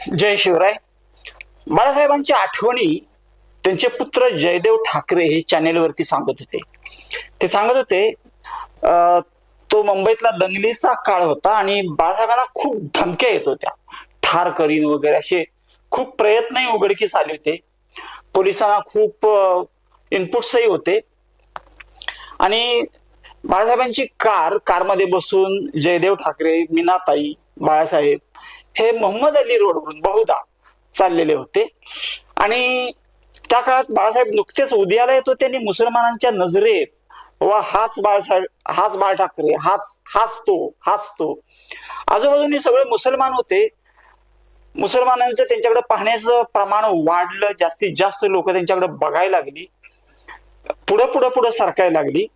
जय शिवराय. बाळासाहेबांच्या आठवणी त्यांचे पुत्र जयदेव ठाकरे हे चॅनेलवरती सांगत होते. ते सांगत होते तो मुंबईतला दंगलीचा काळ होता आणि बाळासाहेबांना खूप धमक्या येत होत्या. ठार करीन वगैरे असे खूप प्रयत्नही उघडकीस आले होते. पोलिसांना खूप इनपुट्सही होते. आणि बाळासाहेबांची कार कारमध्ये बसून जयदेव ठाकरे मीनाताई बाळासाहेब हे मोहम्मद अली रोडवरून बहुधा चाललेले होते. आणि त्या काळात बाळासाहेब नुकतेच उदयाला येत होते आणि मुसलमानांच्या नजरेत वा हाच बाळासाहेब हाच बाळ ठाकरे हाच हाच तो हाच तो. आजूबाजूनी सगळे मुसलमान होते. मुसलमानांचं त्यांच्याकडे पाहण्याचं प्रमाण वाढलं जास्तीत जास्त लोक त्यांच्याकडे बघायला लागली. पुढं पुढं पुढं सरकायला लागली.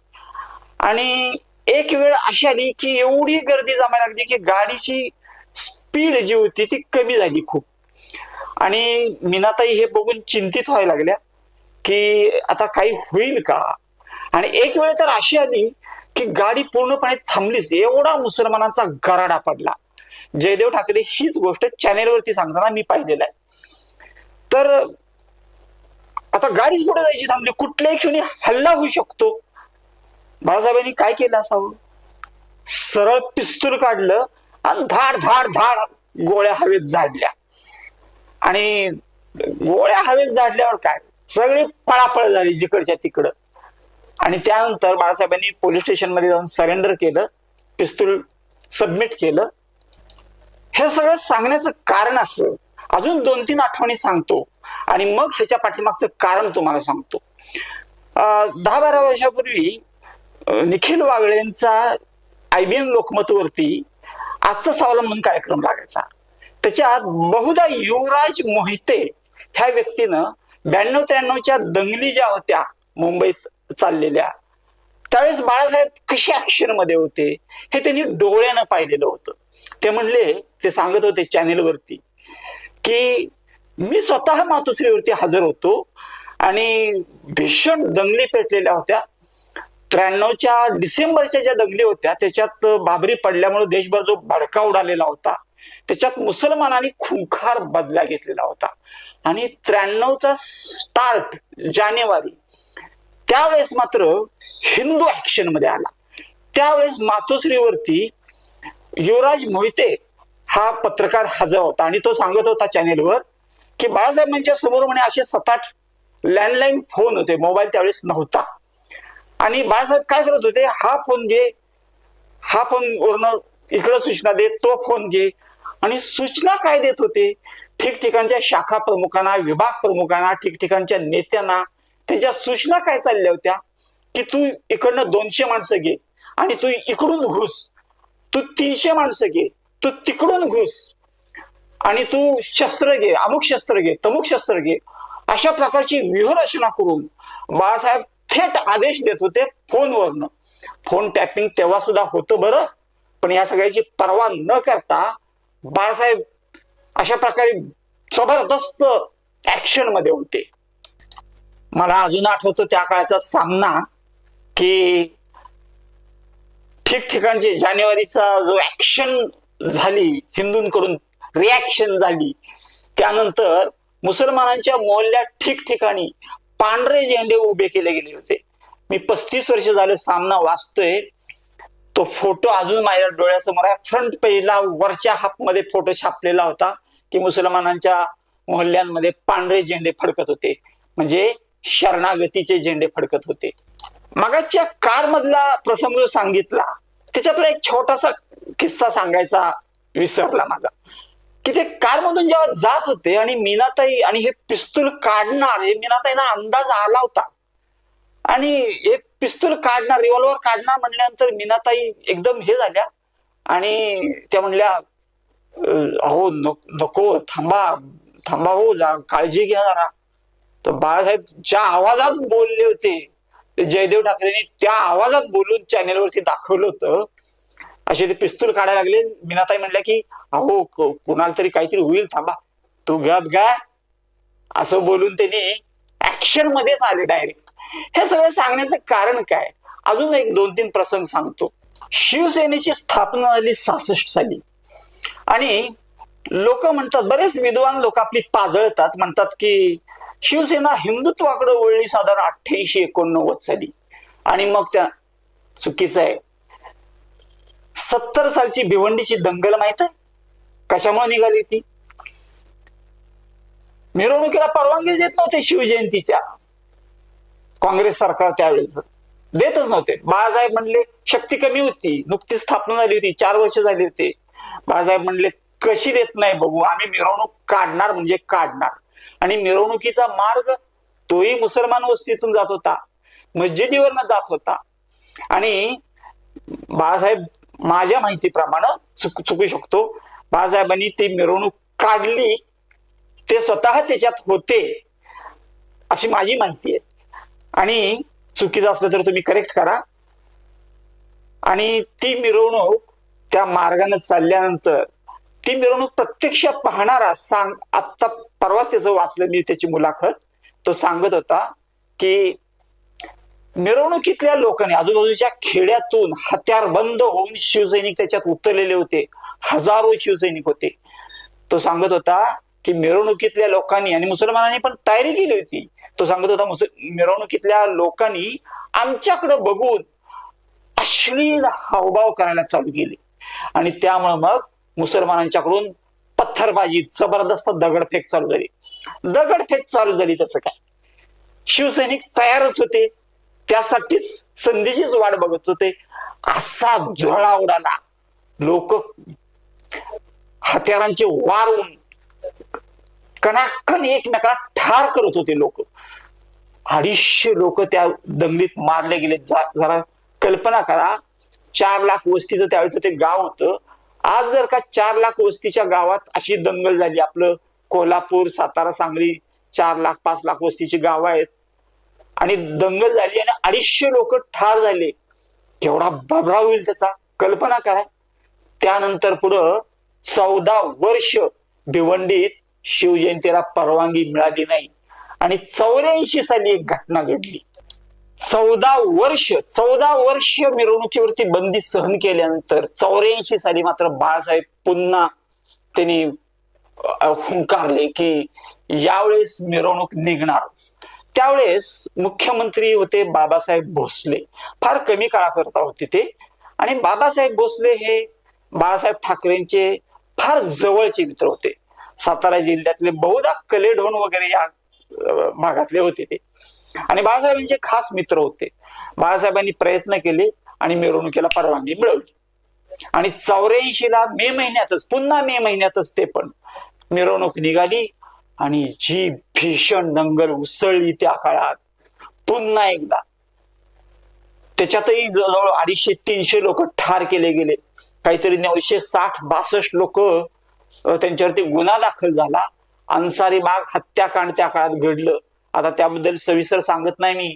आणि एक वेळ अशी आली की एवढी गर्दी जमायला लागली की गाडीची स्पीड जी होती ती कमी झाली खूप. आणि मीनाताई हे बघून चिंतित व्हायला लागल्या की आता काही होईल का? आणि एक वेळ तर अशी आली की गाडी पूर्णपणे थांबलीच. एवढा मुसलमानांचा गराडा पडला. जयदेव ठाकरे हीच गोष्ट चॅनेलवरती सांगताना मी पाहिलेलं आहे. तर आता गाडीच पुढे जायची थांबली. कुठल्याही क्षणी हल्ला होऊ शकतो. बाळासाहेबांनी काय केलं असावं? सरळ पिस्तूल काढलं. आणि धाड धाड धाड गोळ्या हवेत झाडल्या. आणि गोळ्या हवेत झाडल्यावर काय? सगळी पळापळ झाली जिकडच्या तिकडं. आणि त्यानंतर बाळासाहेबांनी पोलीस स्टेशनमध्ये जाऊन सरेंडर केलं पिस्तूल सबमिट केलं. हे सगळं सांगण्याचं कारण असं. अजून दोन तीन आठवणी सांगतो. आणि मग ह्याच्या पाठीमागचं कारण तुम्हाला सांगतो. दहा बारा वर्षापूर्वी निखिल वागळेंचा आयबीएन लोकमतवरती आजचा स्वावलंबन कार्यक्रम लागायचा. त्याच्यात बहुधा युवराज मोहिते ह्या व्यक्तीनं ब्याण्णव त्र्याण्णवच्या दंगली ज्या होत्या मुंबईत चाललेल्या त्यावेळेस बाळासाहेब कशा ऍक्शनमध्ये होते हे त्यांनी डोळ्यानं पाहिलेलं होतं. ते म्हणले ते सांगत होते चॅनेलवरती की मी स्वतः मातोश्रीवरती हजर होतो आणि भीषण दंगली पेटलेल्या होत्या. त्र्याण्णवच्या डिसेंबरच्या ज्या दंगली होत्या त्याच्यात बाबरी पडल्यामुळे देशभर जो भडका उडालेला होता त्याच्यात मुसलमानांनी खुंखार बदला घेतलेला होता. आणि त्र्याण्णवचा स्टार्ट जानेवारी त्यावेळेस मात्र हिंदू ऍक्शनमध्ये आला. त्यावेळेस मातोश्रीवरती युवराज मोहिते हा पत्रकार हजर होता. आणि तो सांगत होता चॅनेलवर की बाळासाहेबांच्या समोर म्हणे असे सात आठ लँडलाईन फोन होते. मोबाईल त्यावेळेस नव्हता. आणि बाळासाहेब काय करत होते? हा फोन घे. हा फोन वरनं इकडं सूचना दे तो फोन घे. आणि सूचना काय देत होते? ठिकठिकाणच्या शाखा प्रमुखांना विभाग प्रमुखांना ठिकठिकाणच्या नेत्यांना त्यांच्या सूचना काय चालल्या होत्या? की तू इकडनं दोनशे माणसं घे आणि तू इकडून घुस. तू तीनशे माणसं घे. तू तिकडून घुस. आणि तू शस्त्र घे अमुक शस्त्र घे तमुक शस्त्र घे. अशा प्रकारची व्यूहरचना करून बाळासाहेब थेट आदेश देत होते फोनवरनं. फोन टॅपिंग तेव्हा सुद्धा होतं बरं पण या सगळ्याची पर्वा न करता बाळासाहेब अशा प्रकारे जबरदस्त ऍक्शनमध्ये होते. मला अजून आठवतो त्या काळाचा सामना की ठिकठिकाणचे जानेवारीचा जो ऍक्शन झाली हिंदूंकडून रिॲक्शन झाली त्यानंतर मुसलमानांच्या मोहल्ल्यात ठिकठिकाणी पांढरे झेंडे उभे केले गेले होते. मी पस्तीस वर्ष झाले सामना वाचतोय. तो फोटो अजून माझ्या डोळ्यासमोर आहे. फ्रंट पेजला वरच्या हाफमध्ये फोटो छापलेला होता की मुसलमानांच्या मोहल्ल्यांमध्ये पांढरे झेंडे फडकत होते. म्हणजे शरणागतीचे झेंडे फडकत होते. मगाच्या कार मधला प्रसंग सांगितला. त्याच्यातला एक छोटासा किस्सा सांगायचा विसरला माझा. की ते कार मधून जेव्हा जात होते आणि मीनाताई आणि हे पिस्तूल काढणार हे मीनाताईना अंदाज आला होता. आणि एक पिस्तूल काढणार रिव्हॉल्वर काढणार म्हणल्यानंतर मीनाताई एकदम हे झाल्या आणि त्या म्हणल्या अहो नको थांबा थांबा हो जा काळजी घ्या जरा. तर बाळासाहेब ज्या आवाजात बोलले होते जयदेव ठाकरेंनी त्या आवाजात बोलून चॅनेलवरती दाखवलं होतं. असे ते पिस्तूल काढायला लागले. मीनाताई म्हणल्या की अहो कुणाला कोणाला तरी काहीतरी होईल थांबा. तू गप गा. असं बोलून त्यांनी ऍक्शन मध्येच आले डायरेक्ट हे सगळं सांगण्याचं कारण काय? अजून एक दोन तीन प्रसंग सांगतो. शिवसेनेची स्थापना झाली सहासष्ट साली. आणि लोक म्हणतात बरेच विद्वान लोक आपली पाजळतात. म्हणतात की शिवसेना हिंदुत्वाकडे वळली साधारण अठ्ठ्याऐंशी एकोणनव्वद साली. आणि मग त्या चुकीचं आहे. सत्तर सालची भिवंडीची दंगल माहीत आहे? कशामुळे निघाली ती? मिरवणुकीला परवानगी देत नव्हते शिवजयंतीच्या. काँग्रेस सरकार त्यावेळेस देतच नव्हते. बाळासाहेब म्हणले शक्ती कमी होती. नुकतीच स्थापना झाली होती. चार वर्ष झाली होती. बाळासाहेब म्हणले कशी देत नाही बघू. आम्ही मिरवणूक काढणार म्हणजे काढणार. आणि मिरवणुकीचा मार्ग तोही मुसलमान वस्तीतून जात होता. मस्जिदीवरनं जात होता. आणि बाळासाहेब माझ्या माहितीप्रमाणे चुक चुकू शकतो. बाळासाहेबांनी ती मिरवणूक काढली. ते स्वतः त्याच्यात होते अशी माझी माहिती आहे. आणि चुकीचं असलं तर तुम्ही करेक्ट करा. आणि ती मिरवणूक त्या मार्गाने चालल्यानंतर ती मिरवणूक प्रत्यक्ष पाहणारा सांग आत्ता परवाच त्याचं वाचलं मी त्याची मुलाखत. तो सांगत होता की मिरवणुकीतल्या लोकांनी आजूबाजूच्या खेड्यातून हत्यारबंद होऊन शिवसैनिक त्याच्यात उतरलेले होते. हजारो शिवसैनिक होते. तो सांगत होता की मिरवणुकीतल्या लोकांनी आणि मुसलमानांनी पण तयारी केली होती. तो सांगत होता मुस मिरवणुकीतल्या लोकांनी आमच्याकडे बघून अश्लील हावभाव करायला चालू केले. आणि त्यामुळे मग मुसलमानांच्याकडून पत्थरबाजी जबरदस्त दगडफेक चालू झाली. दगडफेक चालू झाली तसं काय? शिवसैनिक तयारच होते. त्यासाठीच संधीचीच वाट बघत होते. असा झोळा उडाला. लोक हत्यारांचे वारून कणाकण एकमेकाला ठार करत होते लोक. अडीचशे लोक त्या दंगलीत मारले गेले. जरा कल्पना करा. चार लाख वस्तीचं त्यावेळेच ते गाव होतं. आज जर का चार लाख वस्तीच्या गावात अशी दंगल झाली. आपलं कोल्हापूर सातारा सांगली चार लाख पाच लाख वस्तीची गावं आहेत. आणि दंगल झाली आणि अडीचशे लोक ठार झाले. केवढा बबरा होईल त्याचा? कल्पना काय त्यानंतर पुढं चौदा वर्ष भिवंडीत शिवजयंतीला परवानगी मिळाली नाही. आणि चौऱ्याऐंशी साली एक घटना घडली. चौदा वर्ष चौदा वर्ष मिरवणुकीवरती बंदी सहन केल्यानंतर चौऱ्याऐंशी साली मात्र बाळासाहेब पुन्हा त्यांनी हुंकारले की यावेळेस मिरवणूक निघणारच. त्यावेळेस मुख्यमंत्री होते बाबासाहेब भोसले. फार कमी काळाकरता होते ते. आणि बाबासाहेब भोसले हे बाळासाहेब ठाकरेंचे फार जवळचे मित्र होते. सातारा जिल्ह्यातले बहुधा कलेढोण वगैरे या भागातले होते ते. आणि बाळासाहेबांचे खास मित्र होते. बाळासाहेबांनी प्रयत्न केले आणि मिरवणुकीला परवानगी मिळवली. आणि चौऱ्याऐंशी ला मे महिन्यातच पुन्हा मे महिन्यातच ते पण मिरवणूक निघाली. आणि जी भीषण दंगल उसळली त्या काळात पुन्हा एकदा. त्याच्यातही जवळजवळ अडीचशे तीनशे लोक ठार केले गेले. काहीतरी नऊशे साठ बासष्ट लोक त्यांच्यावरती गुन्हा दाखल झाला. अन्सारी बाग हत्याकांड त्या काळात घडलं. आता त्याबद्दल सविस्तर सांगत नाही मी.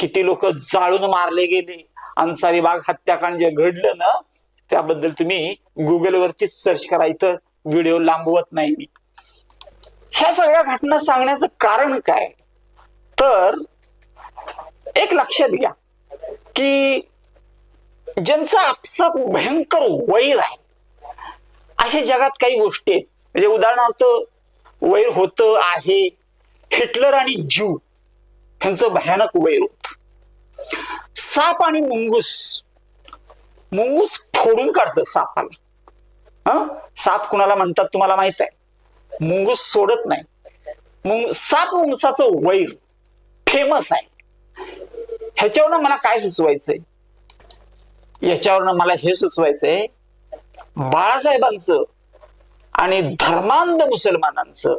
किती लोक जाळून मारले गेले. अन्सारी बाग हत्याकांड जे घडलं ना त्याबद्दल तुम्ही गुगलवरती सर्च करा. इथं व्हिडिओ लांबवत नाही मी. ह्या सगळ्या घटना सांगण्याचं कारण काय? तर एक लक्षात घ्या की ज्यांचा आपसात भयंकर वैर आहे अशा जगात काही गोष्टी आहेत. म्हणजे उदाहरणार्थ वैर होतं आहे हिटलर आणि ज्यू ह्यांचं भयानक वैर होत. साप आणि मुंगूस मुंगूस फोडून काढतं सापाला. साप कुणाला म्हणतात तुम्हाला माहीत आहे? मुंगूस सोडत नाही. मुंग साप मुंगसाचं वैर फेमस आहे. ह्याच्यावरनं मला काय सुचवायचंय? याच्यावरनं मला हे सुचवायचंय बाळासाहेबांचं आणि धर्मांध मुसलमानांचं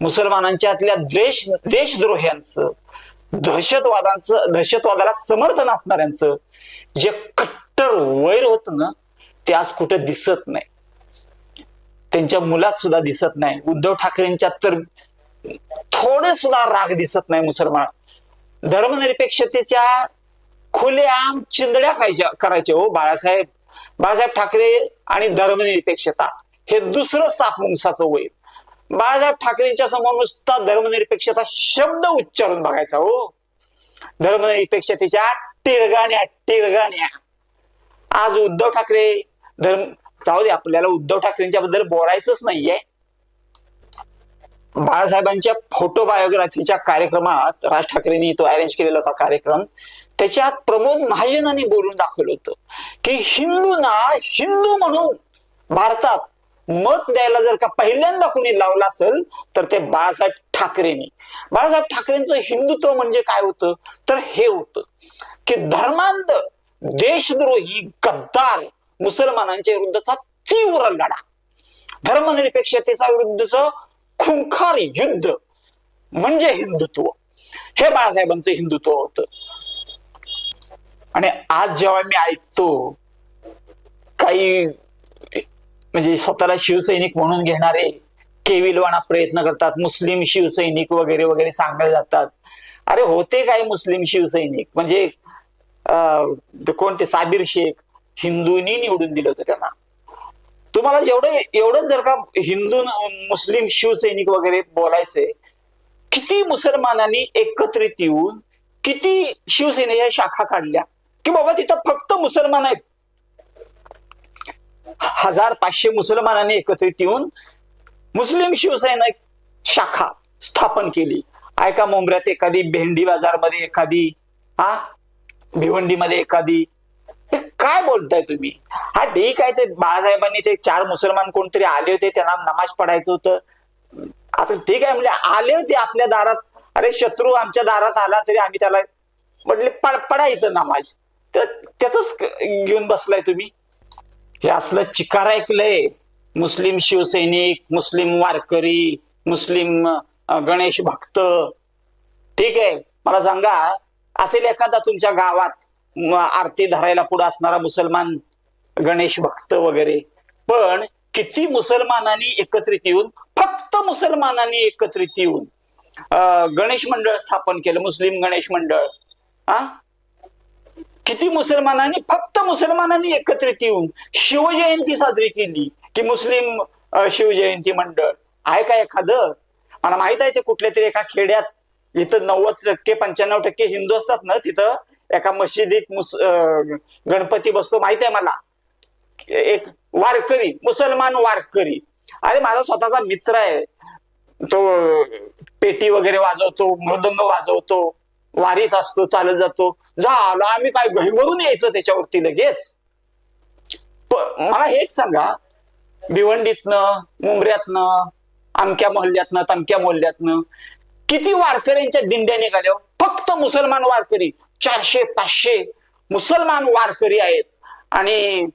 मुसलमानांच्यातल्या द्वेष देशद्रोह्यांचं दहशतवादांचं दहशतवादाला समर्थन असणाऱ्यांचं जे कट्टर वैर होत ना ते आज कुठं दिसत नाही. त्यांच्या मुलात सुद्धा दिसत नाही. उद्धव ठाकरेंच्या तर थोडे सुद्धा राग दिसत नाही मुसलमान. धर्मनिरपेक्षतेच्या खुलेआम चिंदड्या खायच्या करायचे हो बाळासाहेब. बाळासाहेब ठाकरे आणि धर्मनिरपेक्षता हे दुसरं साप मुंगसाचं वैर बाळासाहेब ठाकरेंच्या समोर नुसता धर्मनिरपेक्षता शब्द उच्चारून बघायचा हो. धर्मनिरपेक्षतेच्या टिरगाण्या टिरगाण्या. आज उद्धव ठाकरे धर्म जाऊ दे आपल्याला उद्धव ठाकरेंच्या बद्दल बोलायचंच नाहीये. बाळासाहेबांच्या फोटो बायोग्राफीच्या कार्यक्रमात राज ठाकरेंनी तो अरेंज केलेला होता कार्यक्रम. त्याच्यात प्रमोद महाजनांनी बोलून दाखवलं होतं की हिंदूंना हिंदू म्हणून भारतात मत द्यायला जर का पहिल्यांदा कोणी लावलं असेल तर ते बाळासाहेब ठाकरेंनी. बाळासाहेब ठाकरेंचं हिंदुत्व म्हणजे काय होतं? तर हे होतं की धर्मांध देशद्रोही गद्दार मुसलमानांच्या विरुद्धचा तीव्र लढा. धर्मनिरपेक्षतेचा विरुद्धच खुंखार युद्ध. म्हणजे हिंदुत्व. हे बाळासाहेबांचं हिंदुत्व होत. आणि आज जेव्हा मी ऐकतो काही म्हणजे स्वतःला शिवसैनिक म्हणून घेणारे केविलवाणा प्रयत्न करतात मुस्लिम शिवसैनिक वगैरे वगैरे सांगले जातात. अरे होते काय मुस्लिम शिवसैनिक. म्हणजे अं, कोणते? साबीर शेख हिंदूंनी निवडून दिलं होतं त्यांना. तुम्हाला जेवढं एवढं जर का हिंदू मुस्लिम शिवसैनिक वगैरे बोलायचंय किती मुसलमानांनी एकत्रित येऊन किती शिवसेनेच्या शाखा काढल्या की बाबा तिथं फक्त मुसलमान आहेत. हजार पाचशे मुसलमानांनी एकत्रित येऊन मुस्लिम शिवसेना शाखा स्थापन केली. ऐका मुंबऱ्यात एखादी भेंडी बाजारमध्ये एखादी हा? भिवंडीमध्ये एखादी काय बोलताय तुम्ही? हा ठीक आहे ते बाळासाहेबांनी ते चार मुसलमान कोणतरी आले होते त्यांना नमाज पडायचं होतं. आता ठीक आहे म्हणजे आले होते आपल्या दारात. अरे शत्रू आमच्या दारात आला तरी आम्ही त्याला म्हटले पड पडायचं नमाज. तर त्याच घेऊन बसलाय तुम्ही. हे असलं चिकार ऐकलंय. मुस्लिम शिवसैनिक मुस्लिम वारकरी मुस्लिम गणेश भक्त. ठीक आहे. मला सांगा असेल एखादा तुमच्या गावात आरती धरायला पुढे असणारा मुसलमान गणेश भक्त वगैरे. पण किती मुसलमानांनी एकत्रित येऊन फक्त मुसलमानांनी एकत्रित येऊन गणेश मंडळ स्थापन केलं मुस्लिम गणेश मंडळ. आ? किती मुसलमानांनी फक्त मुसलमानांनी एकत्रित येऊन शिवजयंती साजरी केली की मुस्लिम शिवजयंती मंडळ. आहे का एखादं? मला माहीत आहे ते कुठल्या तरी एका खेड्यात जिथं नव्वद टक्के पंच्याण्णव टक्के हिंदू असतात ना तिथं एका मशिदीत मुस गणपती बसतो माहीत आहे मला? एक वारकरी मुसलमान वारकरी. अरे माझा स्वतःचा मित्र आहे. तो पेटी वगैरे वाजवतो मृदंग वाजवतो वारीत असतो चालत जातो. झालं आम्ही काय घहीवरून यायचं त्याच्यावरती लगेच? मला हेच सांगा. भिवंडीतनं मुंबऱ्यातनं अमक्या मोहल्ल्यातनं तमक्या मोहल्ल्यातनं किती वारकऱ्यांच्या दिंड्या निघाल्या हो? फक्त मुसलमान वारकरी. चारशे पाचशे मुसलमान वारकरी आहेत. आणि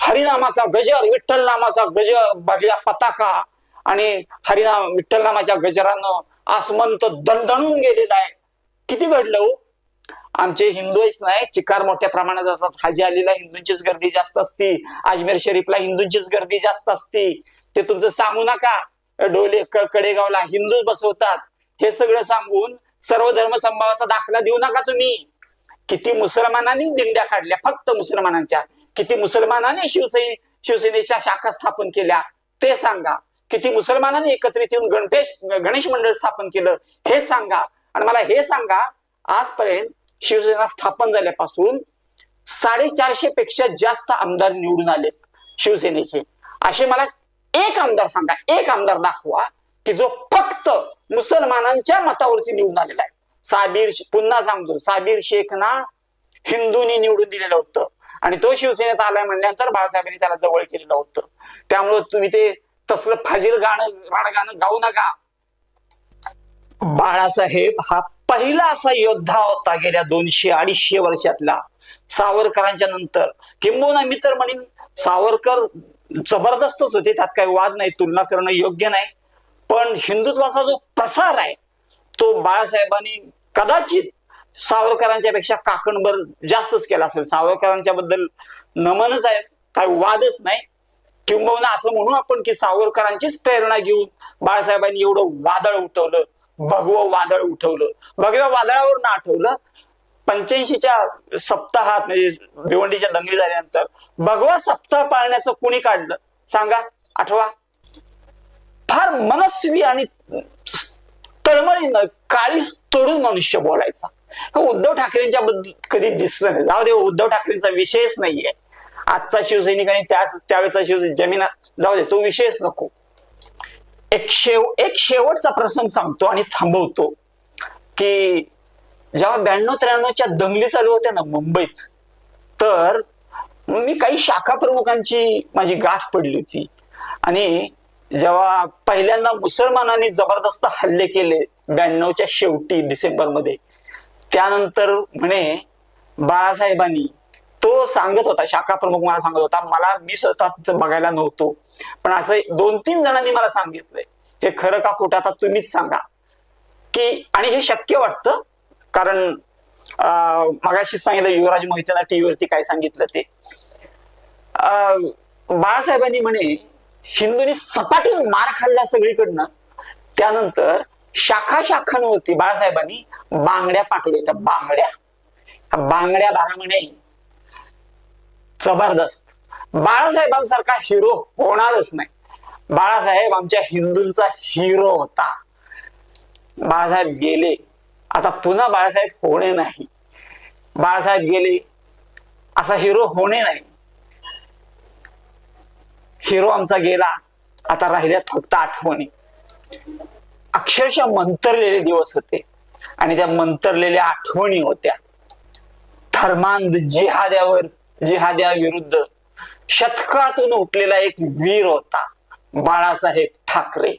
हरिनामाचा गजर विठ्ठल नामाचा गजर बघल्या पताका आणि हरिनाम विठ्ठल नामाच्या गजरानं आसमंत दणदणून गेलेला आहे. किती घडलं हो? आमचे हिंदूच नाही चिकार मोठ्या प्रमाणात जातात हाजी अलीला हिंदूंचीच गर्दी जास्त असती. अजमेर शरीफला हिंदूंचीच गर्दी जास्त असती. ते तुमचं सांगू नका. डोले क- कडेगावला हिंदू बसवतात. हे सगळं सांगून सर्व धर्मसंभावाचा दाखला देऊ नका तुम्ही. किती मुसलमानांनी दिंड्या काढल्या फक्त मुसलमानांच्या. किती मुसलमानांनी शिवसेने शिवसेनेच्या शाखा स्थापन केल्या ते सांगा. किती मुसलमानांनी एकत्रित येऊन गणपेश गणेश मंडळ स्थापन केलं हे सांगा. आणि मला हे सांगा आजपर्यंत शिवसेना स्थापन झाल्यापासून साडेचारशे पेक्षा जास्त आमदार निवडून आले शिवसेनेचे. असे मला एक आमदार सांगा एक आमदार दाखवा की जो जास्त मुसलमानांच्या मतावरती निवडून आलेला आहे. साबीर पुन्हा सांगतो साबीर शेखना हिंदूंनी निवडून दिलेलं होतं. आणि तो शिवसेनेत आलाय म्हणल्यानंतर बाळासाहेबांनी त्याला जवळ केलेलं होतं. त्यामुळं तुम्ही ते तसलं फाजील गाणं राड गाणं गाऊ नका. बाळासाहेब हा पहिला असा योद्धा होता गेल्या दोनशे अडीचशे वर्षातला. सावरकरांच्या नंतर. किंबहुना मी तर म्हणेन सावरकर जबरदस्तच होते त्यात काही वाद नाही तुलना करणं योग्य नाही. पण हिंदुत्वाचा जो प्रसार आहे तो बाळासाहेबांनी कदाचित सावरकरांच्या पेक्षा काकणभर जास्तच केला असेल. सावरकरांच्या बद्दल नमनच आहे काय वादच नाही. किंबहुना असं म्हणू आपण की सावरकरांचीच प्रेरणा घेऊन बाळासाहेबांनी एवढं वादळ उठवलं भगवं वादळ उठवलं. भगव्या वादळावरून आठवलं पंच्याऐंशीच्या सप्ताहात म्हणजे भिवंडीच्या दंगली झाल्यानंतर भगवा सप्ताह पाळण्याचं कुणी काढलं? सांगा आठवा. फार मनस्वी आणि तळमळीनं काळीच तोडून मनुष्य बोलायचा. उद्धव ठाकरेंच्या बद्दल कधी दिसलं नाही. जाऊ दे उद्धव ठाकरेंचा विषयच नाहीये. आजचा शिवसैनिक आणि त्याच त्यावेळेचा शिवसैनिक जमीन जाऊ दे तो विषयच नको. एक शेव एक शेवटचा प्रसंग सांगतो आणि थांबवतो की जेव्हा ब्याण्णव त्र्याण्णवच्या दंगली चालू होत्या ना मुंबईत तर मी काही शाखा प्रमुखांची माझी गाठ पडली होती. आणि जेव्हा पहिल्यांदा मुसलमानांनी जबरदस्त हल्ले केले ब्याण्णवच्या शेवटी डिसेंबरमध्ये. त्यानंतर म्हणे बाळासाहेबांनी तो सांगत होता शाखा प्रमुख मला सांगत होता मला मी स्वतः बघायला नव्हतो पण असं दोन तीन जणांनी मला सांगितलंय. हे खरं का खोटं आता तुम्हीच सांगा. की आणि हे शक्य वाटतं कारण अं, सांगितलं युवराज मोहितेला टीव्हीवरती काय सांगितलं ते? अं, बाळासाहेबांनी म्हणे हिंदूंनी सपाटून मार खाल्ला सगळीकडनं. त्यानंतर शाखा शाखांवरती बाळासाहेबांनी बांगड्या पाठवल्या होत्या बांगड्या. बांगड्या बारा म्हणे जबरदस्त. बाळासाहेबांसारखा हिरो होणारच नाही. बाळासाहेब आमच्या हिंदूंचा हिरो होता. बाळासाहेब गेले. आता पुन्हा बाळासाहेब होणे नाही. बाळासाहेब गेले. असा हिरो होणे नाही. हिरो आमचा गेला. आता राहिल्यात फक्त आठवणी. अक्षरशः मंतरलेले दिवस होते. आणि त्या मंतरलेल्या आठवणी होत्या. धर्मांध जिहाद्यावर जिहाद्या विरुद्ध शतकातून उठलेला एक वीर होता बाळासाहेब ठाकरे.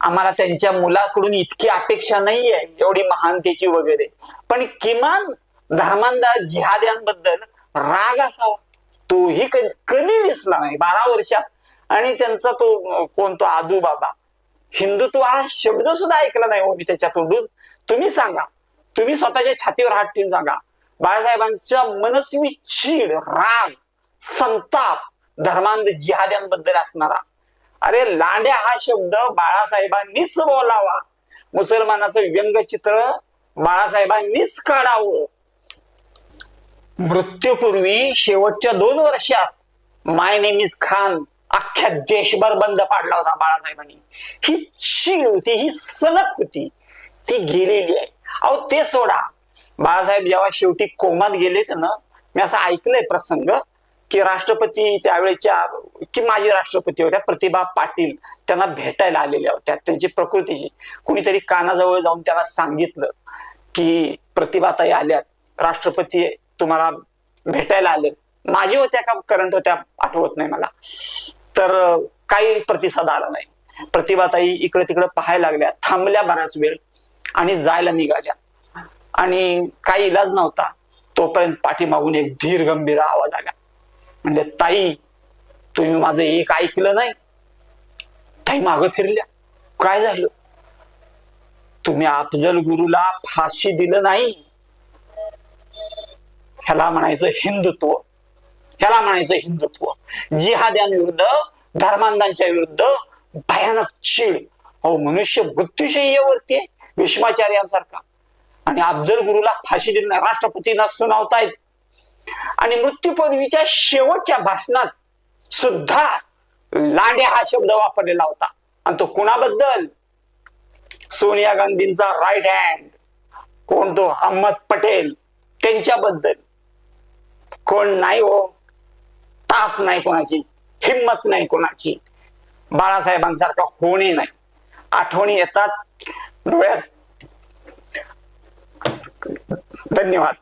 आम्हाला त्यांच्या मुलाकडून इतकी अपेक्षा नाहीये एवढी महानतेची वगैरे. पण किमान धर्मांदा जिहाद्यांबद्दल राग असावा. तोही कधी दिसला नाही. बारा वर्षात. आणि त्यांचा तो कोणतो आदू बाबा. हिंदुत्व हा शब्द सुद्धा ऐकला नाही हो मी त्याच्या तोंडून तुम्ही सांगा. तुम्ही स्वतःच्या छातीवर हात ठेवून सांगा. बाळासाहेबांच्या मनस्वी चीड राग संताप धर्मांध जिहाद्यांबद्दल असणारा. अरे लांड्या हा शब्द बाळासाहेबांनीच बोलावा. मुसलमानाचं व्यंगचित्र बाळासाहेबांनीच काढावं. मृत्यूपूर्वी शेवटच्या दोन वर्षात माय नेम इज खान अख्ख्या देशभर बंद पाडला होता बाळासाहेबांनी. ही चीड होती ही सनक होती. ती गेलेली आहे. अहो ते सोडा. बाळासाहेब जेव्हा शेवटी कोमात गेलेत ना मी असं ऐकलंय प्रसंग की राष्ट्रपती त्यावेळेच्या की माजी राष्ट्रपती होत्या प्रतिभा पाटील त्यांना भेटायला आलेल्या होत्या. त्यांची प्रकृतीची. कुणीतरी कानाजवळ जाऊन त्यांना सांगितलं की प्रतिभाताई आल्यात. राष्ट्रपती तुम्हाला भेटायला आले. माझी होत्या का करंट होत्या आठवत नाही मला. तर काही प्रतिसाद आला नाही. प्रतिभाताई इकडे तिकडे पाहायला लागल्या थांबल्या बराच वेळ आणि जायला निघाल्या. आणि काही इलाज नव्हता. तोपर्यंत पाठीमागून एक धीर गंभीर आवाज आला. म्हणजे ताई तुम्ही माझं एक ऐकलं नाही. ताई मागं फिरल्या. काय झालं? तुम्ही अफजल गुरुला फाशी दिलं नाही. ह्याला म्हणायचं हिंदुत्व. ह्याला म्हणायचं हिंदुत्व. जिहाद्यांविरुद्ध धर्मांधांच्या विरुद्ध भयानक चीड. हो मनुष्य मृत्यूशय्यवरती आहे भीष्माचार्यांसारखा. आणि अफजल गुरुला फाशी दिली राष्ट्रपतींना सुनावतायत. आणि मृत्यूपूर्वीच्या शेवटच्या भाषणात सुद्धा लांड्या हा शब्द वापरलेला होता. आणि तो कुणाबद्दल? सोनिया गांधींचा राईट हँड कोण तो? अहमद पटेल. त्यांच्याबद्दल. कोण नाही हो. ताप नाही कोणाची हिंमत नाही कोणाची. बाळासाहेबांसारखा होणे नाही. आठवणी येतात डोळ्यात. धन्यवाद.